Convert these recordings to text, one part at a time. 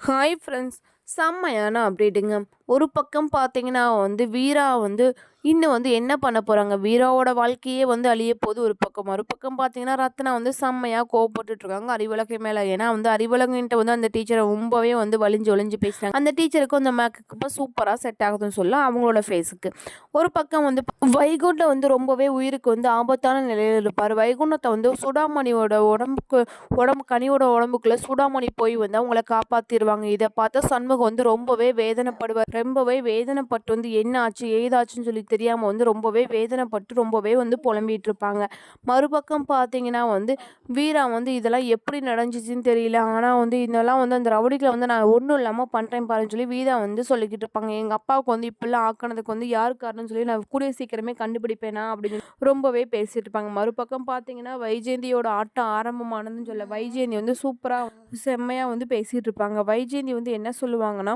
Hi friends செம்மையான அப்டேட்டுங்க ஒரு பக்கம் பார்த்தீங்கன்னா வந்து வீரா வந்து இன்னும் வந்து என்ன பண்ண போகிறாங்க வீராவோட வாழ்க்கையே வந்து அழிய போது ஒரு பக்கம். மறுபக்கம் பார்த்தீங்கன்னா ரத்னா வந்து செம்மையாக கோவப்பட்டுட்ருக்காங்க அறிவழகை மேலே. ஏன்னா வந்து அறிவழகின்ட்டு வந்து அந்த டீச்சரை ரொம்பவே வந்து வலிஞ்சு ஒளிஞ்சு பேசுகிறாங்க அந்த டீச்சருக்கு அந்த மேக்கப்பு சூப்பராக செட் ஆகுதுன்னு சொல்ல அவங்களோட ஃபேஸுக்கு ஒரு பக்கம் வந்து வைகுண்டம் வந்து ரொம்பவே உயிருக்கு வந்து ஆபத்தான நிலையில் இருப்பார். வைகுண்டத்தை வந்து சுடாமணியோட உடம்புக்கு உடம்பு கனியோட உடம்புக்குள்ளே சுடாமணி போய் வந்து அவங்கள காப்பாற்றிடுவாங்க இதை பார்த்தா சண்முக சண்முகம் வந்து ரொம்பவே வேதனைப்படுவார் ரொம்பவே வேதனைப்பட்டு வந்து என்ன ஆச்சு ஏதாச்சுன்னு சொல்லி தெரியாமல் வந்து ரொம்பவே வேதனைப்பட்டு ரொம்பவே வந்து புலம்பிகிட்டு இருப்பாங்க. மறுபக்கம் பார்த்தீங்கன்னா வந்து வீரா வந்து இதெல்லாம் எப்படி நடந்துச்சுன்னு தெரியல. ஆனால் வந்து இதெல்லாம் வந்து அந்த ரவுடிகளை வந்து நான் ஒன்றும் இல்லாமல் பண்ணுறேன் பாருன்னு சொல்லி வீரா வந்து சொல்லிக்கிட்டு இருப்பாங்க. எங்கள் அப்பாவுக்கு வந்து இப்படிலாம் ஆக்கினதுக்கு வந்து யார் காரணம்னு சொல்லி நான் கூடிய சீக்கிரமே கண்டுபிடிப்பேனா அப்படின்னு ரொம்பவே பேசிட்டு இருப்பாங்க. மறுபக்கம் பார்த்தீங்கன்னா வைஜெயந்தியோட ஆட்டம் ஆரம்பமானதுன்னு சொல்ல வைஜெயந்தி வந்து சூப்பராக செம்மையாக வந்து பேசிகிட்டு இருப்பாங்க. வைஜெயந்தி வந்து என்ன சொல்லுவாங்கன்னா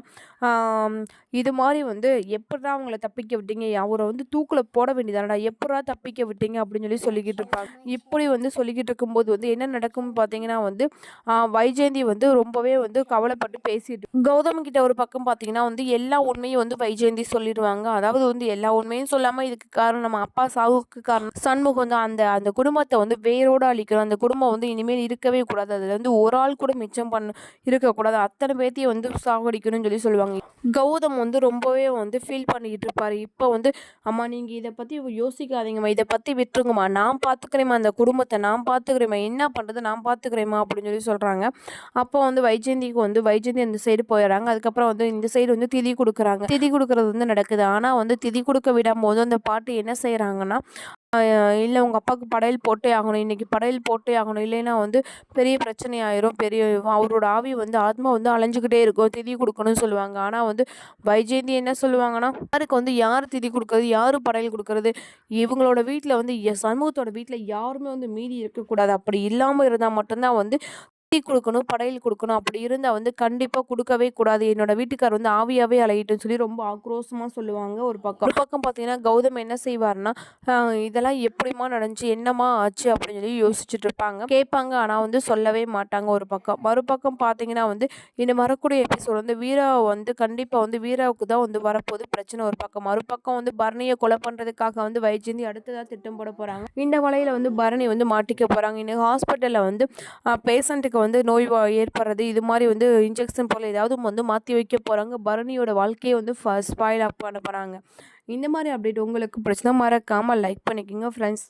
இது மாதிரி வந்து எப்படா அவங்கள தப்பிக்க விட்டீங்க? அவரை வந்து தூக்கில் போட வேண்டியதானடா? எப்படா தப்பிக்க விட்டீங்க? அப்படின்னு சொல்லி சொல்லிக்கிட்டு இருப்பாங்க. இப்படி வந்து சொல்லிக்கிட்டு இருக்கும்போது வந்து என்ன நடக்கும்னு பார்த்தீங்கன்னா வந்து வைஜெயந்தி வந்து ரொம்பவே வந்து கவலைப்பட்டு பேசிட்டு கௌதம் கிட்ட ஒரு பக்கம் பார்த்தீங்கன்னா வந்து எல்லா உண்மையும் வந்து வைஜெயந்தி சொல்லிடுவாங்க. அதாவது வந்து எல்லா உண்மையும் சொல்லாமல் இதுக்கு காரணம் நம்ம அப்பா சாவுக்கு காரணம். சண்முகம் தான் அந்த அந்த குடும்பத்தை வந்து வேரோடு அழிக்கிறோம் அந்த குடும்பம் வந்து இனிமேல் இருக்கவே கூடாது. அதில் வந்து ஒரு ஆள் கூட மிச்சம் பண்ண இருக்கக்கூடாது. அத்தனை பேர்த்தையும் வந்து சாகடிக்கணும்னு சொல்லி சொல்லுவாங்க. கௌதம் வந்து ரொம்பவே வந்து ஃபீல் பண்ணிக்கிட்டு இருப்பார். இப்போ வந்து அம்மா நீங்கள் இதை பற்றி யோசிக்காதீங்கம்மா. இதை பற்றி விட்டுருங்கம்மா. நான் பார்த்துக்கிறேம்மா அந்த குடும்பத்தை. நான் பார்த்துக்கிறேம்மா என்ன பண்ணுறது நான் பார்த்துக்கிறேம்மா அப்படின்னு சொல்லி சொல்கிறாங்க அப்போ வந்து வைஜெயந்திக்கு வந்து வைஜெயந்தி அந்த சைடு போயிடுறாங்க அதுக்கப்புறம் வந்து இந்த சைடு வந்து திதி கொடுக்குறாங்க. திதி கொடுக்குறது வந்து நடக்குது. ஆனால் வந்து திதி கொடுக்க விடும்போது அந்த பாட்டு என்ன செய்கிறாங்கன்னா இல்லை உங்கள் அப்பாவுக்கு படையல் போட்டே ஆகணும். இன்றைக்கி படையல் போட்டே ஆகணும். இல்லைன்னா வந்து பெரிய பிரச்சனை ஆயிரும் பெரிய அவரோட ஆவி வந்து ஆத்மா வந்து அலைஞ்சிக்கிட்டே இருக்கும். திதி கொடுக்கணும்னு சொல்லுவாங்க. ஆனால் வந்து வைஜெயந்தி என்ன சொல்லுவாங்கன்னா யாருக்கு வந்து யார் திதி கொடுக்குறது யார் படையல் கொடுக்குறது? இவங்களோட வீட்டில் வந்து சமூகத்தோட வீட்டில் யாருமே வந்து மீதி இருக்கக்கூடாது. அப்படி இல்லாமல் இருந்தால் மட்டும்தான் வந்து டீ கொடுக்கணும் படையல் கொடுக்கணும் அப்படி இருந்தால் வந்து கண்டிப்பாக கொடுக்கவே கூடாது. என்னோட வீட்டுக்கார் வந்து ஆவியாகவே அலையிட்டுன்னு சொல்லி ரொம்ப ஆக்ரோஷமாக சொல்லுவாங்க ஒரு பக்கம். ஒரு பக்கம் பார்த்தீங்கன்னா கௌதம் என்ன செய்வார்னா இதெல்லாம் எப்படிமா நடந்துச்சு? என்னமா ஆச்சு? அப்படின்னு சொல்லி யோசிச்சுட்டு இருப்பாங்க. கேட்பாங்க ஆனால் வந்து சொல்லவே மாட்டாங்க ஒரு பக்கம். மறுபக்கம் பார்த்தீங்கன்னா வந்து இந்த மறக்கூடிய எபிசோடு வந்து வீராவை வந்து கண்டிப்பாக வந்து வீராவுக்கு தான் வந்து வரப்போகுது பிரச்சனை ஒரு பக்கம். மறுபக்கம் வந்து பரணியை கொலை பண்ணுறதுக்காக வந்து வைஜந்தி அடுத்ததாக திட்டம் போட போகிறாங்க இந்த வலையில் வந்து பரணி வந்து மாட்டிக்க போகிறாங்க இன்னும் ஹாஸ்பிட்டலில் வந்து பேஷண்ட்டுக்கு வந்து நோய் ஏற்படுறது இது மாதிரி வந்து இன்ஜெக்ஷன் போல் ஏதாவது வந்து மாற்றி வைக்க போகிறாங்க பரணியோட வாழ்க்கையை வந்து ஸ்பாயில் அப் பண்ண போகிறாங்க இந்த மாதிரி அப்டேட் உங்களுக்கு பிரச்சனை மறக்காமல் லைக் பண்ணிக்கோங்க ஃப்ரெண்ட்ஸ்